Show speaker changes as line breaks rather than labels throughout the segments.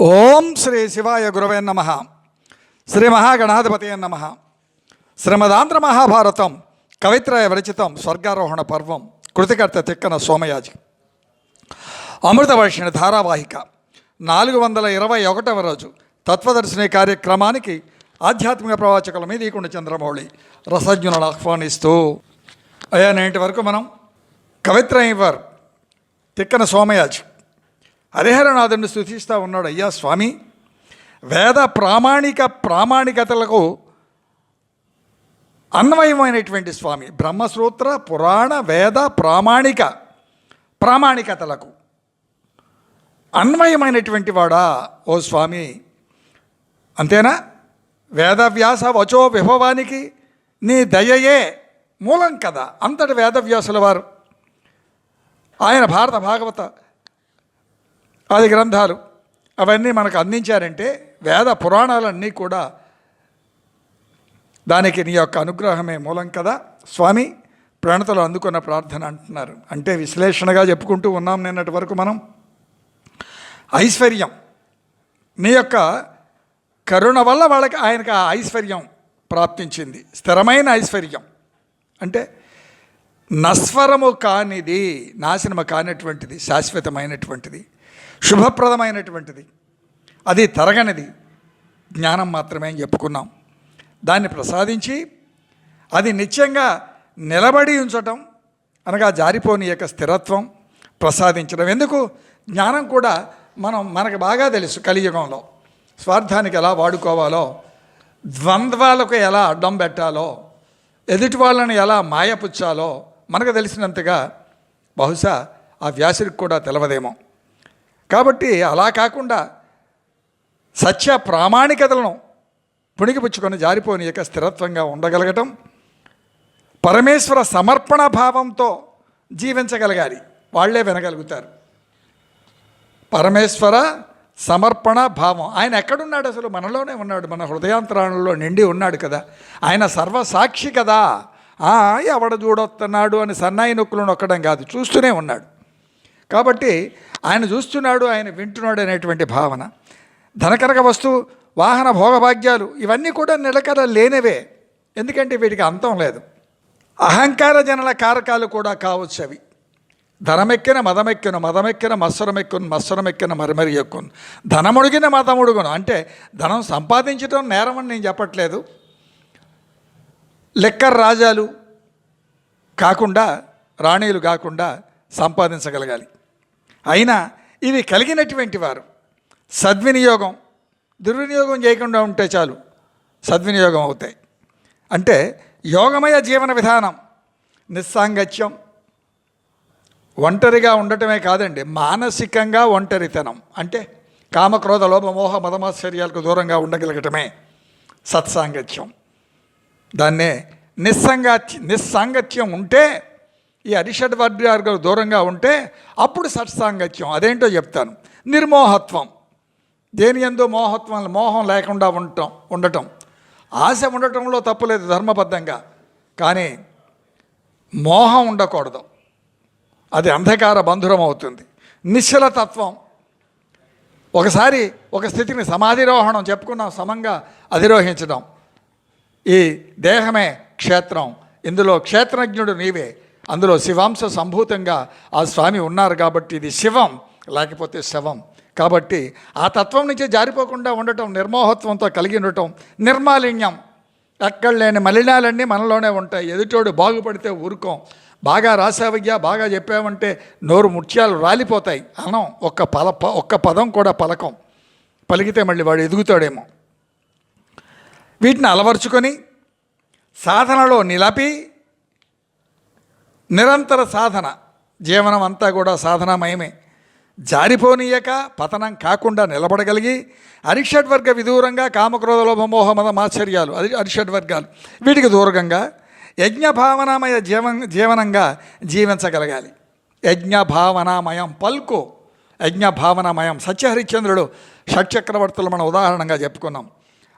ఓం శ్రీ శివాయ గురవే నమ. శ్రీ మహాగణాధిపతి నమ. శ్రీమదాంధ్ర మహాభారతం కవిత్రయ విరచితం స్వర్గారోహణ పర్వం కృతికర్త తిక్కన సోమయాజి. అమృతవర్షిణి ధారావాహిక నాలుగు వందల ఇరవై ఒకటవ రోజు తత్వదర్శిని కార్యక్రమానికి ఆధ్యాత్మిక ప్రవాచకుల మీద ఈకుండ చంద్రమౌళి రసజ్ఞులను ఆహ్వానిస్తూ. అయ్యా నేటి వరకు మనం కవిత్రయవర్ తిక్కన సోమయాజి. హరిహరనాథుని స్థుతిస్తూ ఉన్నాడు అయ్యా స్వామి వేద ప్రామాణిక ప్రామాణికతలకు అన్వయమైనటువంటి స్వామి బ్రహ్మసూత్ర పురాణ వేద ప్రామాణిక ప్రామాణికతలకు అన్వయమైనటువంటి వాడా? ఓ స్వామి అంతేనా? వేదవ్యాస వచో విభవానికి నీ దయయే మూలం కదా. అంతటి వేదవ్యాసుల వారు. ఆయన భారత భాగవత ఆది గ్రంథాలు అవన్నీ మనకు అందించారంటే వేద పురాణాలన్నీ కూడా దానికి నీ యొక్క అనుగ్రహమే మూలం కదా. స్వామి ప్రణతలు అందుకున్న ప్రార్థన అంటున్నారు. అంటే విశ్లేషణగా చెప్పుకుంటూ ఉన్నాం నిన్నటి వరకు మనం. ఐశ్వర్యం. నీ యొక్క కరుణ వల్ల వాళ్ళకి ఆయనకు ఆ ఐశ్వర్యం ప్రాప్తించింది. స్థిరమైన ఐశ్వర్యం. అంటే నస్వరము కానిది నాశనము కానటువంటిది శాశ్వతమైనటువంటిది. శుభప్రదమైనటువంటిది. అది తరగనిది. జ్ఞానం మాత్రమే అని చెప్పుకున్నాం. దాన్ని ప్రసాదించి అది నిత్యంగా నిలబడి ఉంచటం అనగా జారిపోని యొక్క స్థిరత్వం ప్రసాదించడం. ఎందుకు? జ్ఞానం కూడా మనం మనకు బాగా తెలుసు కలియుగంలో. స్వార్థానికి ఎలా వాడుకోవాలో ద్వంద్వాలకు ఎలా అడ్డం పెట్టాలో ఎదుటి వాళ్ళని ఎలా మాయపుచ్చాలో మనకు తెలిసినంతగా బహుశా ఆ వ్యాసుడికి కూడా తెలవదేమో. కాబట్టి అలా కాకుండా సత్య ప్రామాణికతలను పుణికిపుచ్చుకొని జారిపోని యొక్క స్థిరత్వంగా ఉండగలగటం పరమేశ్వర సమర్పణ భావంతో జీవించగలగాలి. వాళ్ళే వినగలుగుతారు. పరమేశ్వర సమర్పణ భావం. ఆయన ఎక్కడున్నాడు అసలు? మనలోనే ఉన్నాడు. మన హృదయాంతరాణంలో నిండి ఉన్నాడు కదా. ఆయన సర్వసాక్షి కదా. ఆ, ఎవడ చూడొస్తున్నాడు అని సన్నాయి నొక్కులు నొక్కడం కాదు. చూస్తూనే ఉన్నాడు. కాబట్టి ఆయన చూస్తున్నాడు ఆయన వింటున్నాడు అనేటువంటి భావన. ధనకనక వస్తు వాహన భోగభాగ్యాలు ఇవన్నీ కూడా నిలకడ లేనివే. ఎందుకంటే వీటికి అంతం లేదు. అహంకార జనల కారకాలు కూడా కావచ్చు అవి. ధనమెక్కిన మదమెక్కిన మదమెక్కిన మత్సరమెక్కును మత్సరమెక్కిన మరిమరి ఎక్కును ధనముడిగిన మతముడుగును. అంటే ధనం సంపాదించడం నేరమని నేను చెప్పట్లేదు. లెక్కర్ రాజాలు కాకుండా రాణీలు కాకుండా సంపాదించగలగాలి. అయినా ఇవి కలిగినటువంటి వారు. సద్వినియోగం దుర్వినియోగం చేయకుండా ఉంటే చాలు సద్వినియోగం అవుతాయి. అంటే యోగమయ జీవన విధానం నిస్సాంగత్యం ఒంటరిగా ఉండటమే కాదండి మానసికంగా ఒంటరితనం. అంటే కామక్రోధ లోపమోహ మదమాశ్చర్యాలకు దూరంగా ఉండగలగటమే సత్సాంగత్యం. దాన్నే నిస్సంగా నిస్సాంగత్యం ఉంటే ఈ అరిషడ్ వర్గాలకు దూరంగా ఉంటే అప్పుడు సత్సాంగత్యం. అదేంటో చెప్తాను. నిర్మోహత్వం. దేని ఎందు మోహత్వం? మోహం లేకుండా ఉండటం ఉండటం. ఆశ ఉండటంలో తప్పులేదు ధర్మబద్ధంగా. కానీ మోహం ఉండకూడదు. అది అంధకార బంధురం అవుతుంది. నిశ్చలతత్వం. ఒకసారి ఒక స్థితిని సమాధిరోహణం చెప్పుకున్నాం సమంగా అధిరోహించడం. ఈ దేహమే క్షేత్రం. ఇందులో క్షేత్రజ్ఞుడు నీవే. అందులో శివాంశ సంభూతంగా ఆ స్వామి ఉన్నారు కాబట్టి ఇది శివం లేకపోతే శవం. కాబట్టి ఆ తత్వం నుంచి జారిపోకుండా ఉండటం నిర్మోహత్వంతో కలిగి ఉండటం నిర్మాలిన్యం. ఎక్కడ లేని మలినాలన్నీ మనలోనే ఉంటాయి. ఎదుటోడు బాగుపడితే ఊరుకోం. బాగా రాసావయ్యా బాగా చెప్పావంటే నోరు ముత్యాలు రాలిపోతాయి. అనం ఒక్క పల ప- ఒక్క పదం కూడా పలకం. పలికితే మళ్ళీ వాడు ఎదుగుతాడేమో. వీటిని అలవర్చుకొని సాధనలో నిలపి నిరంతర సాధన. జీవనం అంతా కూడా సాధనామయమే. జారిపోనీయక పతనం కాకుండా నిలబడగలిగి అరిషడ్వర్గ విదూరంగా కామక్రోధ లోభమోహ మద మాశ్చర్యాలు అది అరిషడ్వర్గాలు వీటికి దూరంగా యజ్ఞభావనామయ జీవన జీవనంగా జీవించగలగాలి. యజ్ఞభావనామయం పల్కు యజ్ఞభావనామయం సత్యహరిశ్చంద్రుడు షట్చక్రవర్తులు మనం ఉదాహరణగా చెప్పుకున్నాం.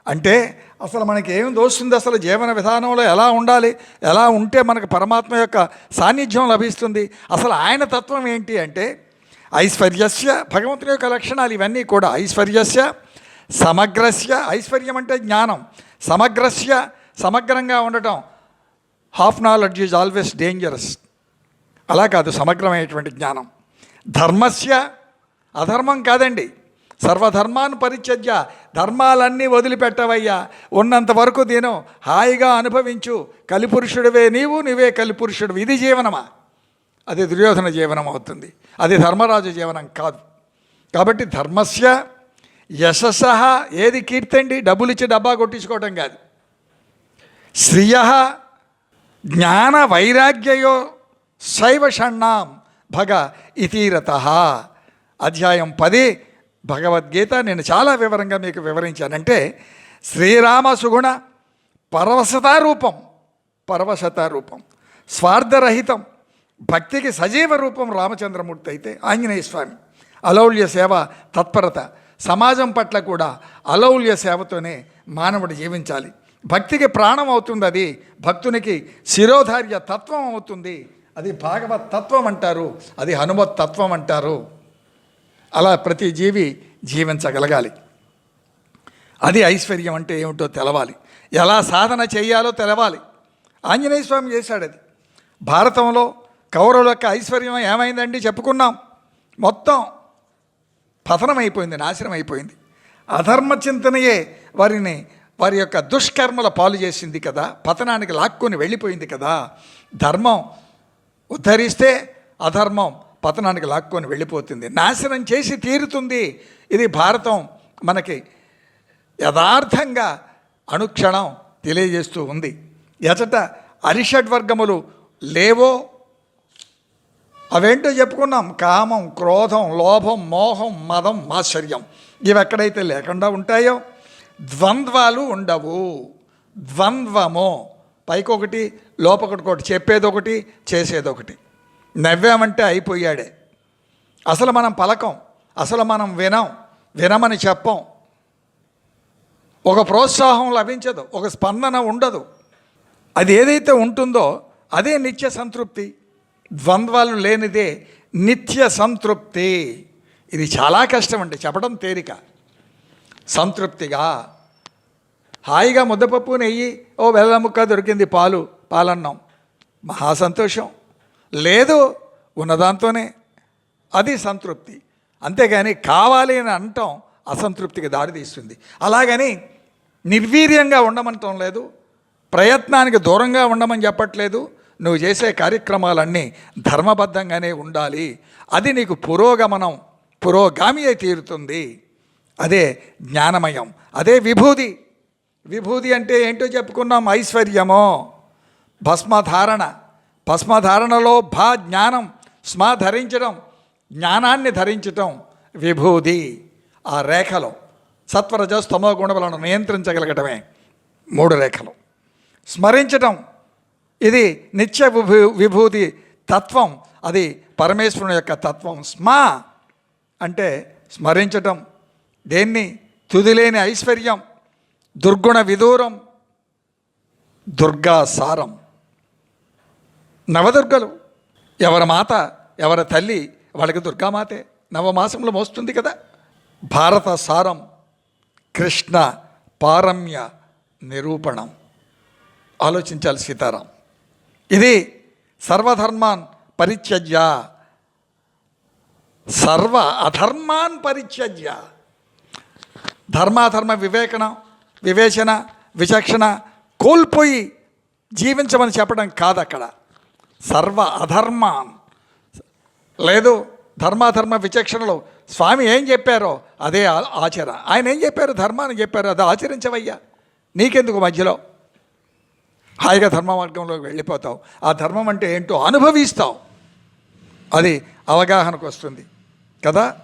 అంటే అసలు మనకి ఏం దోస్తుంది అసలు జీవన విధానంలో ఎలా ఉండాలి? ఎలా ఉంటే మనకు పరమాత్మ యొక్క సాన్నిధ్యం లభిస్తుంది? అసలు ఆయన తత్వం ఏంటి అంటే ఐశ్వర్యస్య భగవంతుని యొక్క లక్షణాలు ఇవన్నీ కూడా ఐశ్వర్యస్య సమగ్రస్య ఐశ్వర్యం అంటే జ్ఞానం. సమగ్రస్య సమగ్రంగా ఉండటం. Half knowledge is always dangerous అలా కాదు సమగ్రమైనటువంటి జ్ఞానం. ధర్మస్య అధర్మం కాదండి. సర్వధర్మాన్ని పరిత్యజ్య. ధర్మాలన్నీ వదిలిపెట్టవయ్యా. ఉన్నంత వరకు దీనం హాయిగా అనుభవించు. కలిపురుషుడివే నీవు నీవే కలిపురుషుడు ఇది జీవనమా? అది దుర్యోధన జీవనం అవుతుంది. అది ధర్మరాజు జీవనం కాదు. కాబట్టి ధర్మస్య యశస్స ఏది కీర్తండి? డబ్బులు ఇచ్చి డబ్బా కొట్టించుకోవటం కాదు. శ్రియ జ్ఞాన వైరాగ్యయో శైవ షణ్ణాం భగ ఇతీరత. అధ్యాయం పది. భగవద్గీత నేను చాలా వివరంగా మీకు వివరించానంటే శ్రీరామ సుగుణ పరవశతారూపం పరవశతారూపం స్వార్థరహితం భక్తికి సజీవ రూపం రామచంద్రమూర్తి అయితే ఆంజనేయ స్వామి. అలౌల్య సేవ తత్పరత సమాజం పట్ల కూడా అలౌల్య సేవతోనే మానవుడు జీవించాలి. భక్తికి ప్రాణం అవుతుంది అది భక్తునికి శిరోధార్య తత్వం అవుతుంది. అది భాగవత్ తత్వం అంటారు అది హనుమత్ తత్వం అంటారు. అలా ప్రతి జీవి జీవించగలగాలి. అది ఐశ్వర్యం అంటే ఏమిటో తెలవాలి. ఎలా సాధన చేయాలో తెలవాలి. ఆంజనేయ స్వామి చేశాడు అది. భారతంలో కౌరవుల యొక్క ఐశ్వర్యం ఏమైందండి చెప్పుకున్నాం. మొత్తం పతనం అయిపోయింది నాశనం అయిపోయింది అధర్మ చింతనయే వారిని వారి యొక్క దుష్కర్మల పాలు చేసింది కదా. పతనానికి లాక్కొని వెళ్ళిపోయింది కదా. ధర్మం ఉద్ధరిస్తే అధర్మం పతనానికి లాక్కొని వెళ్ళిపోతుంది. నాశనం చేసి తీరుతుంది. ఇది భారతం మనకి యథార్థంగా అనుక్షణం తెలియజేస్తూ ఉంది. ఎచట అరిషడ్వర్గములు లేవో? అవేంటో చెప్పుకున్నాం. కామం క్రోధం లోభం మోహం మదం ఆశ్చర్యం ఇవి ఎక్కడైతే లేకుండా ఉంటాయో? ద్వంద్వాలు ఉండవు. ద్వంద్వము. పైకొకటి లోపొకటి ఒకటి చెప్పేది ఒకటి చేసేది ఒకటి నవ్వామంటే అయిపోయాడే. అసలు మనం పలకం అసలు మనం వినం వినమని చెప్పం. ఒక ప్రోత్సాహం లభించదు ఒక స్పందన ఉండదు. అది ఏదైతే ఉంటుందో అదే నిత్య సంతృప్తి. ద్వంద్వాలు లేనిదే నిత్య సంతృప్తి. ఇది చాలా కష్టం అండి చెప్పడం తేలిక. సంతృప్తిగా. హాయిగా ముద్దపప్పు నెయ్యి ఓ బెల్లం ముక్క దొరికింది పాలు పాలన్నం. మహా సంతోషం. లేదు ఉన్నదాంతోనే. అది సంతృప్తి. అంతేగాని కావాలి అని అనటం అసంతృప్తికి దారితీస్తుంది అలాగని నిర్వీర్యంగా ఉండమంటం లేదు ప్రయత్నానికి దూరంగా ఉండమని చెప్పట్లేదు నువ్వు చేసే కార్యక్రమాలన్నీ ధర్మబద్ధంగానే ఉండాలి. అది నీకు పురోగమనం పురోగామి అయి తీరుతుంది. అదే జ్ఞానమయం అదే విభూది విభూది అంటే ఏంటో చెప్పుకున్నాం ఐశ్వర్యమో భస్మధారణ. భస్మధారణలో భా జ్ఞానం స్మ ధరించడం జ్ఞానాన్ని ధరించటం విభూది ఆ రేఖలో సత్వరజ స్తమో గుణములను నియంత్రించగలగటమే మూడు రేఖలు. స్మరించటం ఇది నిత్య విభూ విభూతి తత్వం అది పరమేశ్వరుని యొక్క తత్వం. స్మ అంటే స్మరించటం దేన్ని తుదిలేని ఐశ్వర్యం దుర్గుణ విదూరం దుర్గా సారం నవదుర్గలు. ఎవరి మాత ఎవరి తల్లి వాళ్ళకి దుర్గామాతే నవమాసంలో మోస్తుంది కదా. భారత సారం కృష్ణ పారమ్య నిరూపణం. ఆలోచించాలి సీతారాం. ఇది సర్వధర్మాన్ పరిత్యజ్య. సర్వ అధర్మాన్ పరిత్యజ్య. ధర్మాధర్మ వివేకన వివేచన విచక్షణ కోల్పోయి జీవించమని చెప్పడం కాదు అక్కడ సర్వ అధర్మాన్. లేదు ధర్మాధర్మ విచక్షణలో. స్వామి ఏం చెప్పారో అదే ఆ- ఆచర ఆయన ఏం చెప్పారు? ధర్మాన్ని చెప్పారు. అది ఆచరించవయ్యా. నీకెందుకు మధ్యలో? హాయిగా ధర్మ మార్గంలోకి వెళ్ళిపోతావు. ఆ ధర్మం అంటే ఏంటో అనుభవిస్తావు. అది అవగాహనకు వస్తుంది. కదా?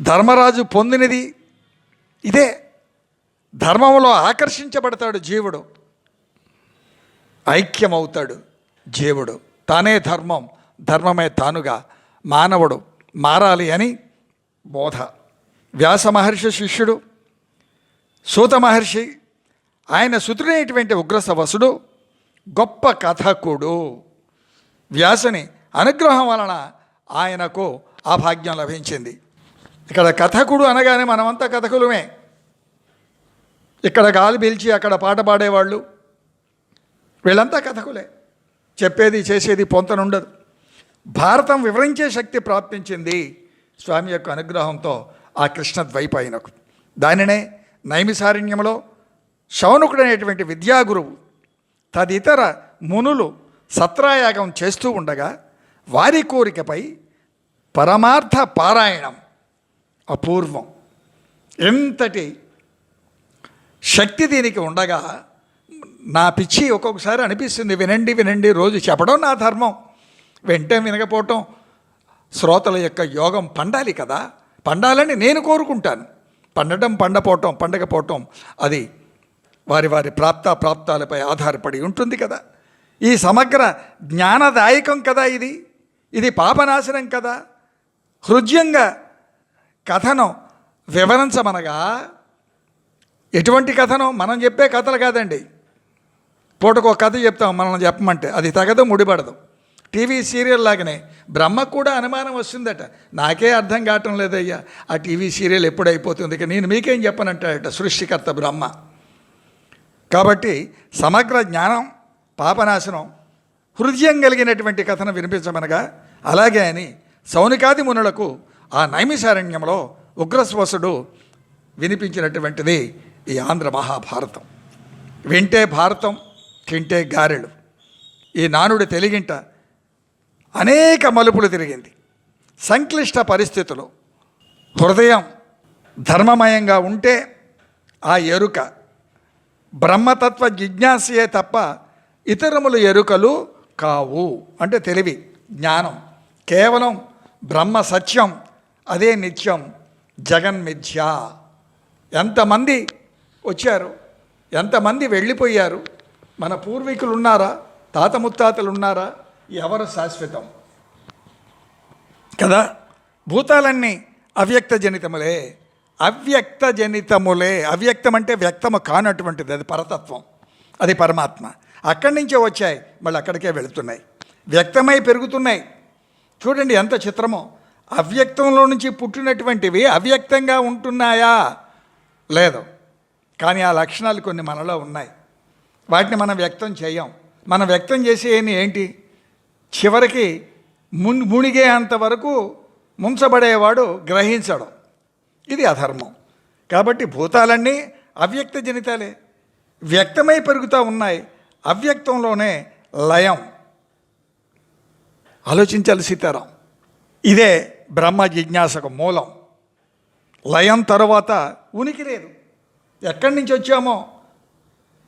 ధర్మరాజు పొందినది ఇదే. ధర్మంలో ఆకర్షించబడతాడు జీవుడు. ఐక్యమవుతాడు జీవుడు. తానే ధర్మం ధర్మమే తానుగా. మానవుడు మారాలి అని బోధ. వ్యాస మహర్షి శిష్యుడు సూత మహర్షి ఆయన సుతుడైనటువంటి ఉగ్రసవసుడు గొప్ప కథకుడు. వ్యాసుని అనుగ్రహం వలన ఆయనకు ఆ భాగ్యం లభించింది. ఇక్కడ కథకుడు అనగానే మనమంతా కథకులమే. ఇక్కడ గాలి పీల్చి అక్కడ పాట పాడేవాళ్ళు. వీళ్ళంతా కథకులే. చెప్పేది చేసేది పొంతనుండదు. భారతం వివరించే శక్తి ప్రాప్తించింది స్వామి యొక్క అనుగ్రహంతో ఆ కృష్ణ ద్వైపాయనకు. దానినే నైమిసారణ్యంలో శౌనకుడు అనేటువంటి విద్యాగురువు తదితర మునులు సత్రాయాగం చేస్తూ ఉండగా వారి కోరికపై పరమార్థ పారాయణం అపూర్వం. ఎంతటి శక్తి దీనికి ఉండగా నా పిచ్చి ఒక్కొక్కసారి అనిపిస్తుంది వినండి వినండి రోజు చెప్పడం నా ధర్మం. వెంటే వినకపోవటం. శ్రోతల యొక్క యోగం పండాలి కదా. పండాలని నేను కోరుకుంటాను. పండటం పండపోవటం పండకపోవటం అది వారి వారి ప్రాప్త ప్రాప్తాలపై ఆధారపడి ఉంటుంది కదా. ఈ సమగ్ర జ్ఞానదాయకం కదా ఇది. ఇది పాపనాశనం కదా. హృదయంగా కథను వివరించమనగా ఎటువంటి కథనం? మనం చెప్పే కథలు కాదండి. పూటకు ఒక కథ చెప్తాం మనం చెప్పమంటే. అది తగదు ముడిపడదు. టీవీ సీరియల్ లాగానే. బ్రహ్మకు కూడా అనుమానం వస్తుందట. నాకే అర్థం కావటం లేదయ్యా. ఆ టీవీ సీరియల్ ఎప్పుడు అయిపోతుంది? ఇక నేను మీకేం చెప్పనంటాడట సృష్టికర్త బ్రహ్మ. కాబట్టి సమగ్ర జ్ఞానం పాపనాశనం హృదయం కలిగినటువంటి కథను వినిపించమనగా అలాగే అని సౌనికాది మునులకు ఆ నైమిశారణ్యంలో ఉగ్రశ్వసుడు వినిపించినటువంటిది ఈ ఆంధ్ర మహాభారతం. వింటే భారతం తింటే గారెలు. ఈ నానుడి తెలిగింట అనేక మలుపులు తిరిగింది. సంక్లిష్ట పరిస్థితులు. హృదయం ధర్మమయంగా ఉంటే ఆ ఎరుక. బ్రహ్మతత్వ జిజ్ఞాసయే తప్ప ఇతరములు ఎరుకలు కావు. అంటే తెలివి జ్ఞానం. కేవలం బ్రహ్మ సత్యం అదే నిత్యం జగన్మిథ్య ఎంతమంది వచ్చారు? ఎంతమంది వెళ్ళిపోయారు? మన పూర్వీకులు ఉన్నారా తాత ముత్తాతలు ఉన్నారా ఎవరు శాశ్వతం? కదా? భూతాలన్నీ అవ్యక్త జనితములే అవ్యక్త జనితములే అవ్యక్తం అంటే వ్యక్తము కానటువంటిది అది పరతత్వం. అది పరమాత్మ. అక్కడి నుంచే వచ్చాయి మళ్ళీ అక్కడికే వెళుతున్నాయి. వ్యక్తమై పెరుగుతున్నాయి. చూడండి ఎంత చిత్రమో. అవ్యక్తంలో నుంచి పుట్టినటువంటివి అవ్యక్తంగా ఉంటున్నాయా? లేదు. కానీ ఆ లక్షణాలు కొన్ని మనలో ఉన్నాయి. వాటిని మనం వ్యక్తం చేయం. మనం వ్యక్తం చేసేయని ఏంటి? చివరికి మున్ మునిగే అంతవరకు ముంచబడేవాడు గ్రహించడం. ఇది అధర్మం. కాబట్టి భూతాలన్నీ అవ్యక్త జనితాలే. వ్యక్తమై పెరుగుతూ ఉన్నాయి. అవ్యక్తంలోనే లయం. ఆలోచించాలి సీతారాం. ఇదే బ్రహ్మ జిజ్ఞాసకు మూలం. లయం తరువాత ఉనికి లేదు. ఎక్కడి నుంచి వచ్చామో?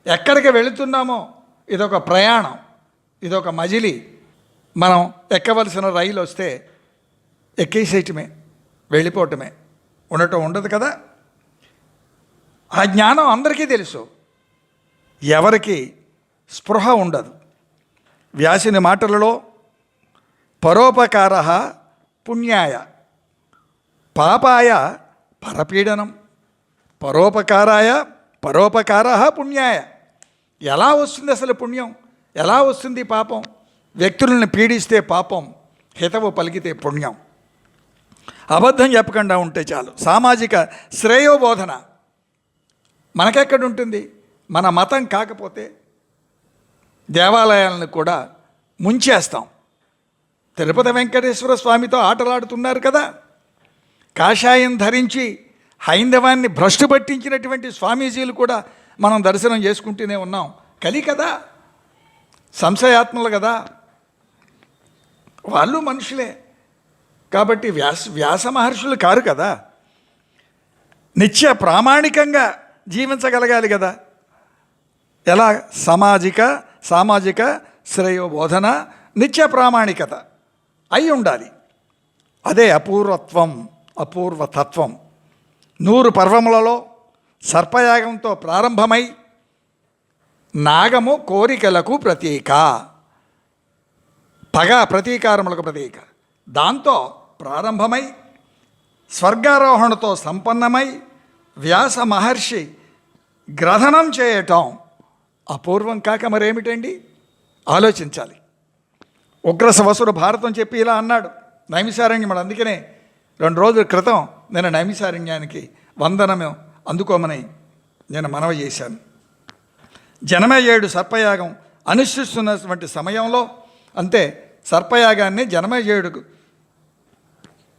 ఎక్కడికి వెళుతున్నామో ఇదొక ప్రయాణం ఇదొక మజిలి. మనం ఎక్కవలసిన రైలు వస్తే ఎక్కేసేయటమే వెళ్ళిపోవటమే. ఉండటం ఉండదు కదా? ఆ జ్ఞానం అందరికీ తెలుసు. ఎవరికి స్పృహ ఉండదు. వ్యాసిని మాటలలో పరోపకార పుణ్యాయ పాపాయ పరపీడనం పరోపకారాయ పరోపకార పుణ్యాయ. ఎలా వస్తుంది అసలు పుణ్యం? ఎలా వస్తుంది పాపం? వ్యక్తులను పీడిస్తే పాపం హితవు పలికితే పుణ్యం. అబద్ధం చెప్పకుండా ఉంటే చాలు. సామాజిక శ్రేయోబోధన. మనకెక్కడ ఉంటుంది మన మతం కాకపోతే దేవాలయాలను కూడా ముంచేస్తాం. తిరుపతి వెంకటేశ్వర స్వామితో ఆటలాడుతున్నారు కదా? కాషాయం ధరించి హైందవాన్ని భ్రష్టు పట్టించినటువంటి స్వామీజీలు కూడా మనం దర్శనం చేసుకుంటూనే ఉన్నాం. కలి కదా సంశయాత్మలు కదా. వాళ్ళు మనుషులే. కాబట్టి వ్యాస వ్యాస మహర్షులు కారు కదా. నిత్య ప్రామాణికంగా జీవించగలగాలి కదా. ఎలా? సామాజిక సామాజిక శ్రేయోబోధన నిత్య ప్రామాణికత అయి ఉండాలి. అదే అపూర్వత్వం అపూర్వతత్వం. నూరు పర్వములలో సర్పయాగంతో ప్రారంభమై నాగము కోరికలకు ప్రతీక. పగ ప్రతీకారములకు ప్రతీక. దాంతో ప్రారంభమై స్వర్గారోహణతో సంపన్నమై వ్యాస మహర్షి గ్రథనం చేయటం అపూర్వం కాక మరేమిటండి? ఆలోచించాలి. ఉగ్రసవసుడు భారతం చెప్పి ఇలా అన్నాడు. నైమిసారణ్యం అందుకనే రెండు రోజుల క్రితం నేను నైమిసారణ్యానికి వందనము అందుకోమని నేను మనవి చేశాను. జనమేజయుడు సర్పయాగం అనుష్ఠిస్తున్నటువంటి సమయంలో అంతే సర్పయాగాన్ని జనమేజయుడుకు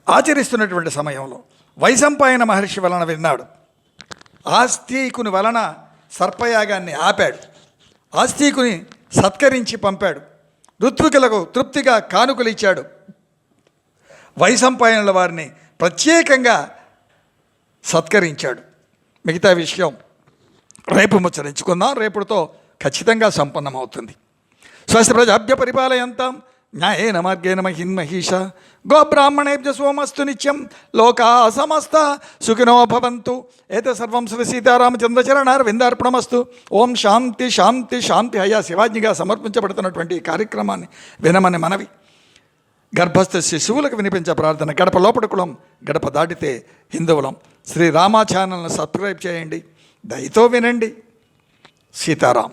ఆచరిస్తున్నటువంటి సమయంలో వైశంపాయన మహర్షి వలన విన్నాడు. ఆస్తికుని వలన సర్పయాగాన్ని ఆపాడు. ఆస్తికుని సత్కరించి పంపాడు. ఋత్వికులకు తృప్తిగా కానుకలు ఇచ్చాడు. వైశంపాయనుల వారిని ప్రత్యేకంగా సత్కరించాడు. మిగతా విషయం రేపు ముచ్చరించుకుందాం. రేపుతో ఖచ్చితంగా సంపన్నమవుతుంది. స్వస్తి ప్రజాభ్య పరిపాలయంతాం. న్యాయేన మార్గేణ మహిన్మహీష. గోబ్రాహ్మణేభ్య సోమస్తు నిత్యం. లోకా సమస్త. సుఖినో భవంతు. ఏత సర్వం శ్రీ సీతారామచంద్రచరణార్ విందార్పణమస్తు ఓం శాంతి శాంతి శాంతి. అయ్యా శివాజ్ఞిగా సమర్పించబడుతున్నటువంటి కార్యక్రమాన్ని వినమని మనవి. గర్భస్థ శిశువులకు వినిపించే ప్రార్థన. గడప లోపల కులం గడప దాటితే హిందువులం శ్రీ రామా ఛానల్ను సబ్స్క్రైబ్ చేయండి. దయతో వినండి. సీతారాం.